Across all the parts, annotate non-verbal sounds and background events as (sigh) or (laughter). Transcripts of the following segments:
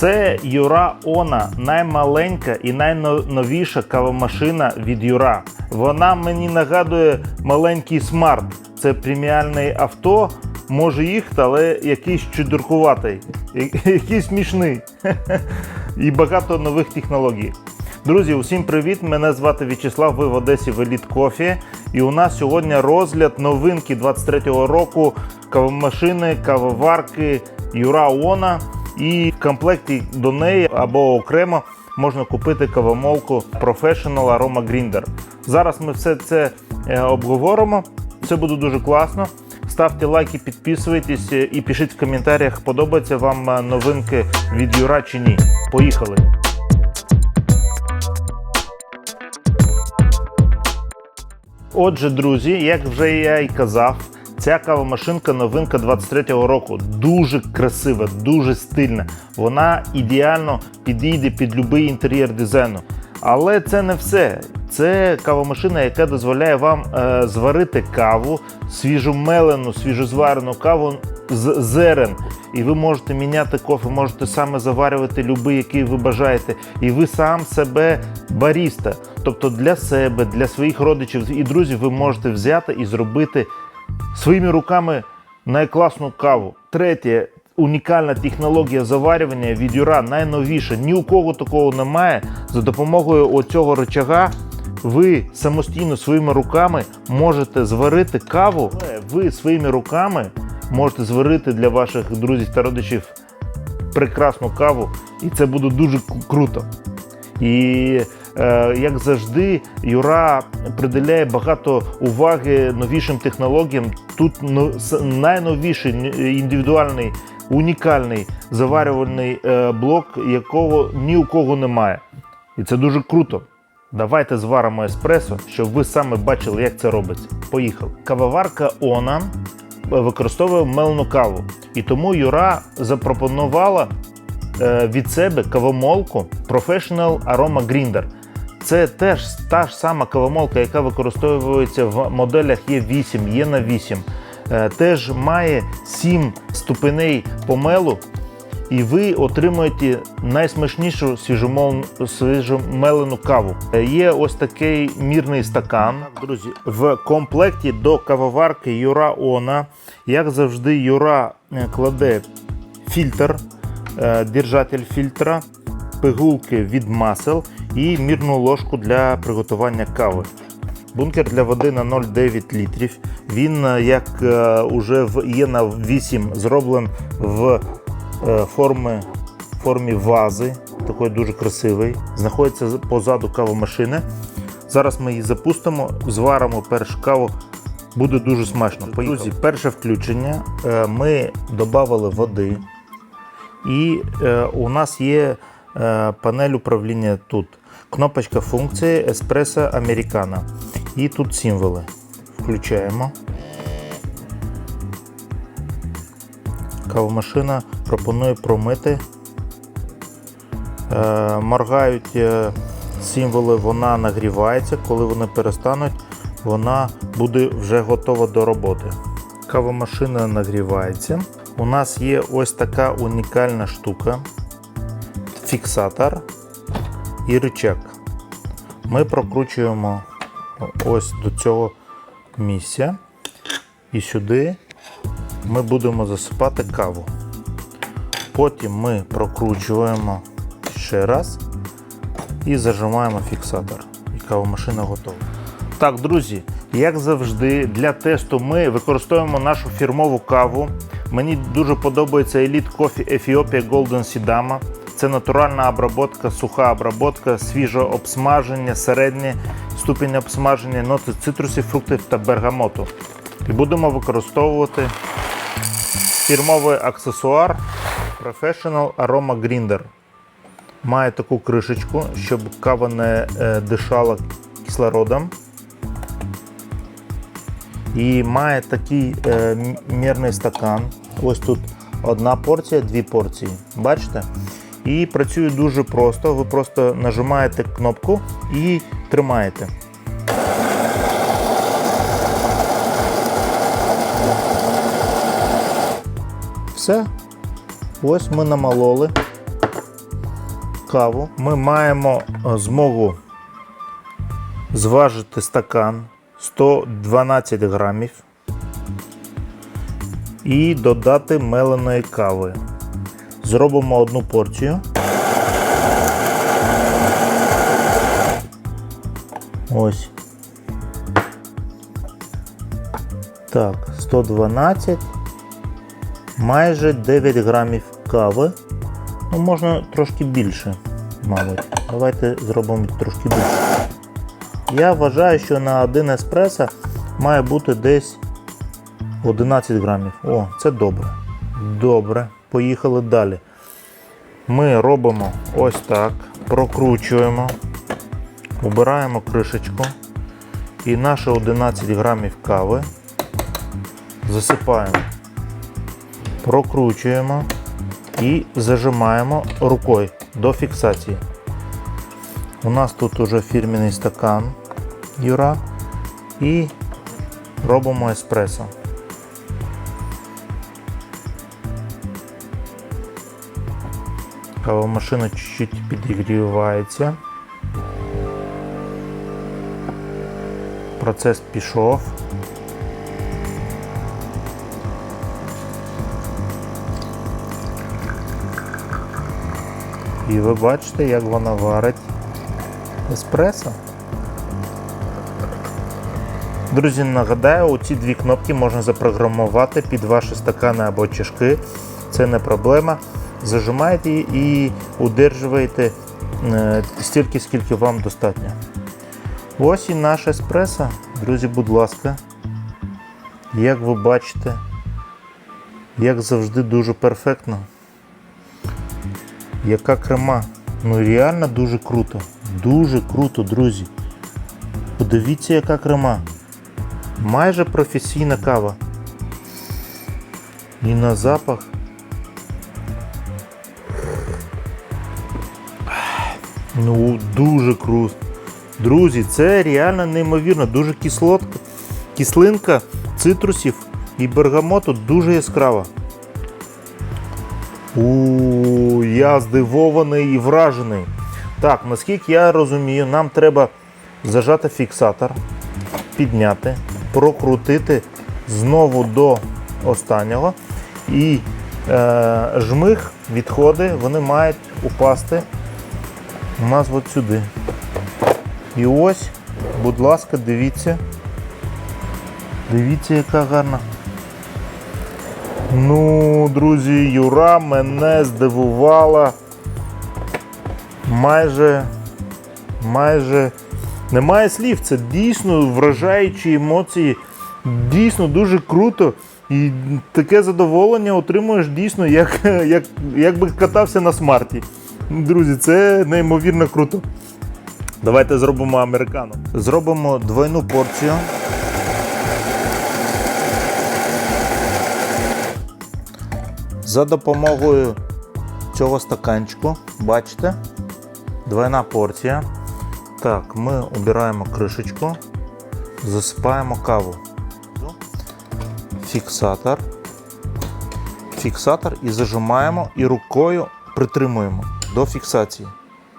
Це Юра Она, наймаленька і найновіша кавомашина від Юра. Вона мені нагадує маленький смарт. Це преміальне авто, може їхати, але якийсь чудеркуватий, я- (laughs) якийсь смішний. (laughs) І багато нових технологій. Друзі, усім привіт! Мене звати В'ячеслав. Ви в Одесі в Еліт Кофі. І у нас сьогодні розгляд новинки 23-го року кавомашини, кавоварки Юра Она. І в комплекті до неї або окремо можна купити кавомолку Professional Aroma Grinder. Зараз ми все це е, обговоримо. Це буде дуже класно. Ставте лайки, підписуйтесь е, і пишіть в коментарях, подобаються вам е, новинки від Юра чи ні. Поїхали! Отже, друзі, як вже я і казав, ця кавомашинка новинка 23-го року. Дуже красива, дуже стильна. Вона ідеально підійде під будь-який інтер'єр дизайну. Але це не все. Це кавомашина, яка дозволяє вам е, зварити каву, свіжомелену, свіжозварену каву з зерен. І ви можете міняти кофе, можете саме заварювати любий, який ви бажаєте. І ви сам себе баріста. Тобто для себе, для своїх родичів і друзів ви можете взяти і зробити своїми руками найкласну каву. Третє. Унікальна технологія заварювання від Юра найновіша. Ні у кого такого немає. За допомогою оцього рычага ви самостійно своїми руками можете зварити каву. Ви своїми руками можете зварити для ваших друзів та родичів прекрасну каву, і це буде дуже круто. І як завжди, Юра приділяє багато уваги новішим технологіям. Тут найновіший індивідуальний, унікальний заварювальний е, блок, якого ні у кого немає. І це дуже круто. Давайте зваримо еспресо, щоб ви саме бачили, як це робиться. Поїхали. Кавоварка Она використовує мелену каву. І тому Юра запропонувала е, від себе кавомолку Professional Aroma Grinder. Це теж та ж сама кавомолка, яка використовується в моделях Е8, Є на 8. Е, Теж має 7 ступеней помелу, і ви отримуєте найсмачнішу свіжомелену каву. Е, Є ось такий мірний стакан. Друзі, в комплекті до кавоварки Юра Она, як завжди, Юра е, кладе фільтр, е, держатель фільтра, пигулки від масел і мірну ложку для приготування кави. Бункер для води на 0,9 літрів. Він, е, як е, уже в є на 8, зроблений в е, формі, формі вази, такої дуже красивий. Знаходиться позаду кавомашини. Зараз ми її запустимо, зваримо першу каву. Буде дуже смачно. Друзі, перше включення. Ми додали води. І у нас є панель управління тут. Кнопочка функції Espresso Americano. І тут символи. Включаємо. Кавомашина пропонує промити. Е, моргають е, символи, вона нагрівається. Коли вони перестануть, вона буде вже готова до роботи. Кавомашина нагрівається. У нас є ось така унікальна штука, фіксатор і рычаг. Ми прокручуємо ось до цього місця. І сюди ми будемо засипати каву. Потім ми прокручуємо ще раз і зажимаємо фіксатор. І кавомашина готова. Так, друзі, як завжди, для тесту ми використовуємо нашу фірмову каву. Мені дуже подобається Elite Coffee Ethiopia Golden Sidama. Це натуральна обработка, суха обработка, свіже обсмаження, середнє ступінь обсмаження, ноти цитрусів, фруктів та бергамоту. І будемо використовувати фірмовий аксесуар Professional Aroma Grinder. Має таку кришечку, щоб кава не е, дишала кислородом. І має такий е, мірний стакан. Ось тут одна порція, дві порції. Бачите? І працює дуже просто. Ви просто нажимаєте кнопку і тримаєте. Все. Ось ми намололи. каву. Ми маємо е, змогу зважити стакан 112 грамів і додати меленої кави. Зробимо одну порцію. Ось. Так, 112. Майже 9 грамів кави. Ну, можна трошки більше, мабуть. Давайте зробимо трошки більше. Я вважаю, що на один еспресо має бути десь 11 грамів. О, це добре. Добре. Поїхали далі. Ми робимо ось так, прокручуємо, обираємо кришечку і наші 11 грамів кави засипаємо, прокручуємо і зажимаємо рукою до фіксації. У нас тут уже фірміний стакан Юра і робимо еспресо. Кавомашина чуть-чуть підігрівається. Процес пішов. І ви бачите, як вона варить еспресо. Друзі, нагадаю, оці дві кнопки можна запрограмувати під ваші стакани або чашки. Це не проблема. Зажимаєте її і удержуєте е, стільки, скільки вам достатньо. Ось і наш еспресо. Друзі, будь ласка. Як ви бачите, як завжди, дуже перфектно. Яка крема. Ну реально дуже круто. Дуже круто, друзі. Подивіться, яка крема. Майже професійна кава. І на запах. Ну, дуже круто. Друзі, це реально неймовірно, дуже кислотка, кислинка цитрусів і бергамоту дуже яскрава. У, я здивований і вражений. Так, наскільки я розумію, нам треба зажати фіксатор, підняти, прокрутити знову до останнього. І е, жмих, відходи, вони мають упасти у нас от сюди. І ось, будь ласка, дивіться. Дивіться, яка гарна. Ну, друзі, Юра мене здивувала. Майже, майже немає слів. Це дійсно вражаючі емоції. Дійсно дуже круто. І таке задоволення отримуєш дійсно, як, як, як би катався на смарті. Друзі, це неймовірно круто. Давайте зробимо американо. Зробимо двойну порцію. За допомогою цього стаканчику, бачите, двойна порція. Так, ми обираємо кришечку, засипаємо каву. Фіксатор. Фіксатор і зажимаємо і рукою притримуємо до фіксації.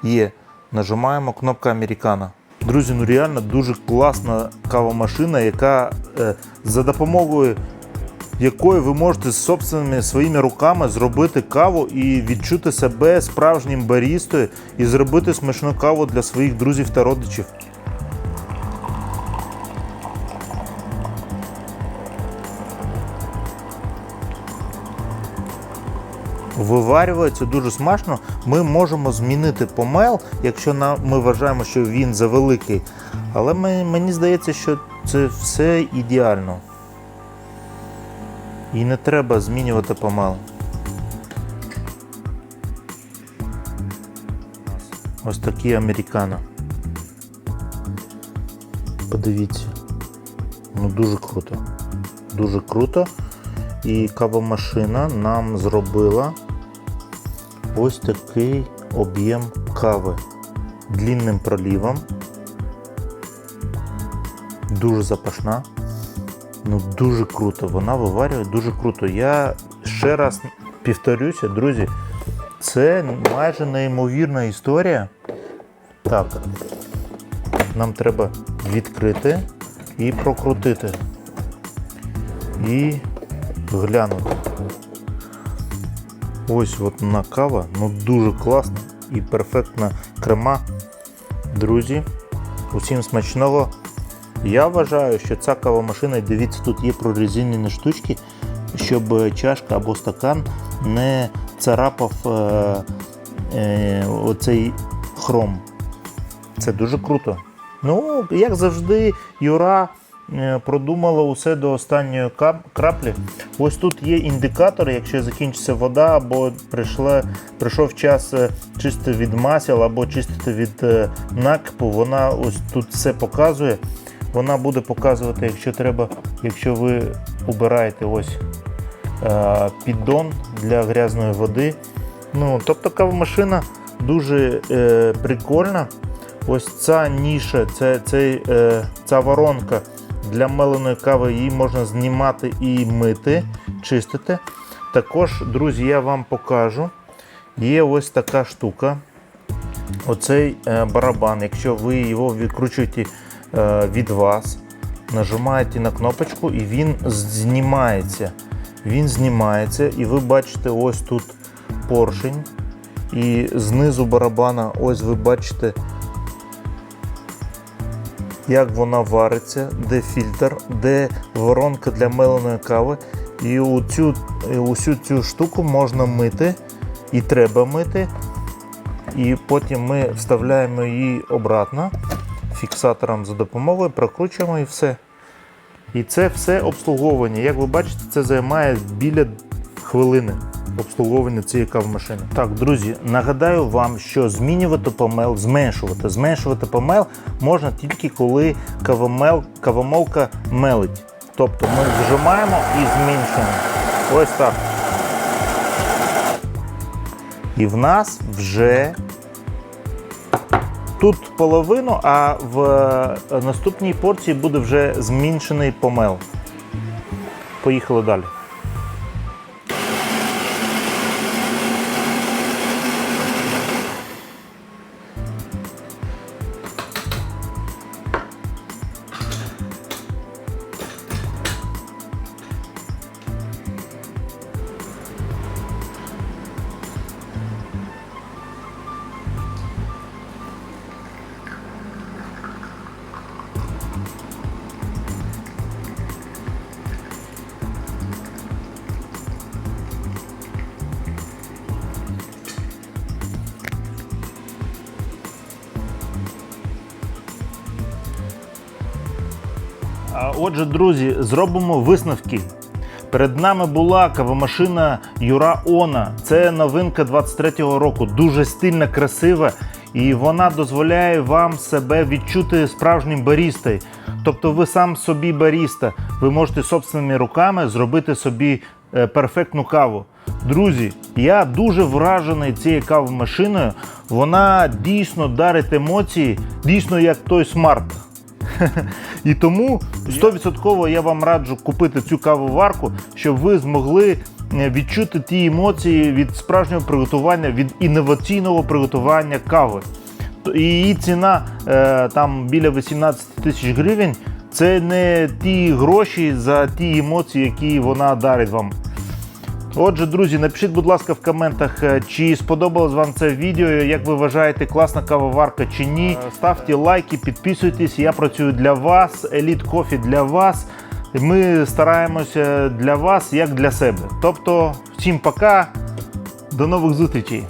Є. Нажимаємо кнопку Американо. Друзі, ну реально дуже класна кавомашина, яка е, за допомогою якої ви можете з собственними своїми руками зробити каву і відчути себе справжнім барістою і зробити смачну каву для своїх друзів та родичів. Виварюється дуже смачно. Ми можемо змінити помел, якщо ми вважаємо, що він завеликий. Але мені здається, що це все ідеально. І не треба змінювати помел. Ось такі американо. Подивіться. Ну дуже круто. Дуже круто. І кавомашина нам зробила ось такий об'єм кави длінним пролівом. Дуже запашна. Ну дуже круто. Вона виварює дуже круто. Я ще раз повторюся, друзі. Це майже неймовірна історія. Так, нам треба відкрити і прокрутити. І глянути. Ось от на кава, ну дуже класна і перфектна крема. Друзі, усім смачного. Я вважаю, що ця кавомашина, дивіться, тут є прорезинені штучки, щоб чашка або стакан не царапав е, е, оцей хром. Це дуже круто. Ну, як завжди, Юра е, продумала усе до останньої краплі. Ось тут є індикатор, якщо закінчиться вода, або прийшла, прийшов час е, чистити від масел, або чистити від е, накипу. Вона ось тут все показує. Вона буде показувати, якщо треба, якщо ви убираєте ось е, піддон для грязної води. Ну, тобто кавомашина дуже е, прикольна. Ось ця ніша, це, цей, е, ця воронка для меленої кави, її можна знімати і мити, чистити. Також, друзі, я вам покажу. Є ось така штука. Оцей е, барабан, якщо ви його відкручуєте е, від вас, нажимаєте на кнопочку і він знімається. Він знімається, і ви бачите ось тут поршень. І знизу барабана, ось ви бачите, як вона вариться, де фільтр, де воронка для меленої кави. І оцю, усю цю штуку можна мити і треба мити. І потім ми вставляємо її обратно фіксатором за допомогою, прокручуємо і все. І це все обслуговування. Як ви бачите, це займає біля хвилини обслуговування цієї кавомашини. Так, друзі, нагадаю вам, що змінювати помел, зменшувати. Зменшувати помел можна тільки коли кавомел, кавомолка мелить. Тобто ми зжимаємо і зменшуємо. Ось так. І в нас вже тут половину, а в е, наступній порції буде вже зміншений помел. Поїхали далі. Отже, друзі, зробимо висновки. Перед нами була кавомашина Юра Она. Це новинка 23-го року. Дуже стильна, красива, і вона дозволяє вам себе відчути справжнім барістою. Тобто, ви сам собі баріста. Ви можете собственними руками зробити собі е, перфектну каву. Друзі, я дуже вражений цією кавомашиною. Вона дійсно дарить емоції, дійсно як той смарт. (laughs) І тому 100% я вам раджу купити цю кавоварку, щоб ви змогли е, відчути ті емоції від справжнього приготування, від інноваційного приготування кави. І її ціна е, там біля 18 тисяч гривень. Це не ті гроші за ті емоції, які вона дарить вам. Отже, друзі, напишіть, будь ласка, в коментах, е, чи сподобалось вам це відео, як ви вважаєте, класна кавоварка чи ні. Е, Ставте лайки, підписуйтесь. Я працюю для вас, Еліт Кофі для вас. Ми стараємося для вас як для себе. Тобто, всім пока, до нових зустрічей.